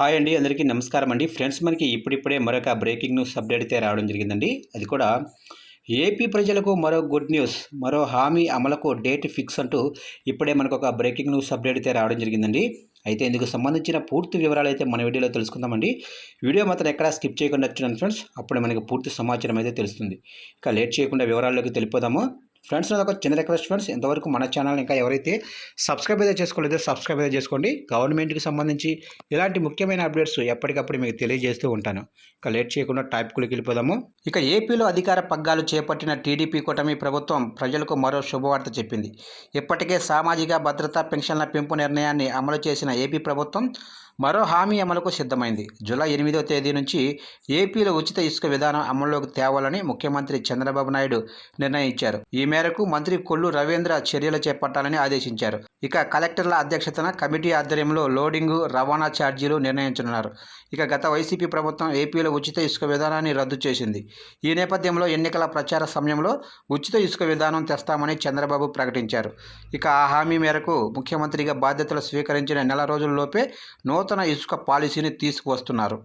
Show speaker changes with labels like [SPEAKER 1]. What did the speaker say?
[SPEAKER 1] Hi అండి అందరికీ నమస్కారం అండి. ఫ్రెండ్స్ మనకి ఇప్పుడిప్పుడే మరొక బ్రేకింగ్ న్యూస్ అప్డేట్ అయితే రావడం జరిగిందండి. అది కూడా ఏపీ ప్రజలకు మరో గుడ్ న్యూస్ మరో హామీ అమలుకు డేట్ ఫిక్స్ అంటూ ఇప్పుడే మనకు ఒక బ్రేకింగ్ న్యూస్ అప్డేట్ అయితే రావడం జరిగిందండి. అయితే ఇందుకు సంబంధించిన పూర్తి వివరాలు అయితే మన వీడియోలో తెలుసుకుందామండి. వీడియో మాత్రం ఎక్కడా స్కిప్ చేయకుండా వచ్చినాను ఫ్రెండ్స్. అప్పుడే మనకి పూర్తి సమాచారం అయితే తెలుస్తుంది. ఇక లేట్ చేయకుండా వివరాల్లోకి తెలిపోదాము ఫ్రెండ్స్ నాకు ఒక చిన్న రిక్వెస్ట్ ఫ్రెండ్స్ ఇంతవరకు మన ఛానల్ ఇంకా ఎవరైతే సబ్స్క్రైబ్ అయితే చేసుకోలేదో సబ్స్క్రైబ్ అయితే చేసుకోండి. గవర్నమెంట్కి సంబంధించి ఇలాంటి ముఖ్యమైన అప్డేట్స్ ఎప్పటికప్పుడు మీకు తెలియజేస్తూ ఉంటాను. ఇక లేట్ చేయకుండా టాపిక్లోకి వెళ్ళిపోదాము. ఇక ఏపీలో అధికార పగ్గాలు చేపట్టిన టీడీపీ కూటమి ప్రభుత్వం ప్రజలకు మరో శుభవార్త చెప్పింది. ఇప్పటికే సామాజిక భద్రతా పెన్షన్ల పెంపు నిర్ణయాన్ని అమలు చేసిన ఏపీ ప్రభుత్వం మరో హామీ అమలుకు సిద్ధమైంది. జూలై ఎనిమిదో తేదీ నుంచి ఏపీలో ఉచిత ఇసుక విధానం అమల్లోకి తేవాలని ముఖ్యమంత్రి చంద్రబాబు నాయుడు నిర్ణయించారు. ఈ మేరకు మంత్రి కొల్లు రవీంద్ర చర్యలు చేపట్టాలని ఆదేశించారు. ఇక కలెక్టర్ల అధ్యక్షతన కమిటీ ఆధ్వర్యంలో లోడింగు రవాణా ఛార్జీలు నిర్ణయించనున్నారు. ఇక గత వైసీపీ ప్రభుత్వం ఏపీలో ఉచిత ఇసుక విధానాన్ని రద్దు చేసింది. ఈ నేపథ్యంలో ఎన్నికల ప్రచార సమయంలో ఉచిత ఇసుక విధానం తెస్తామని చంద్రబాబు ప్రకటించారు. ఇక ఆ హామీ మేరకు ముఖ్యమంత్రిగా బాధ్యతలు స్వీకరించిన నెల రోజుల్లోపే నూతన ఇసుక పాలసీని తీసుకువస్తున్నారు.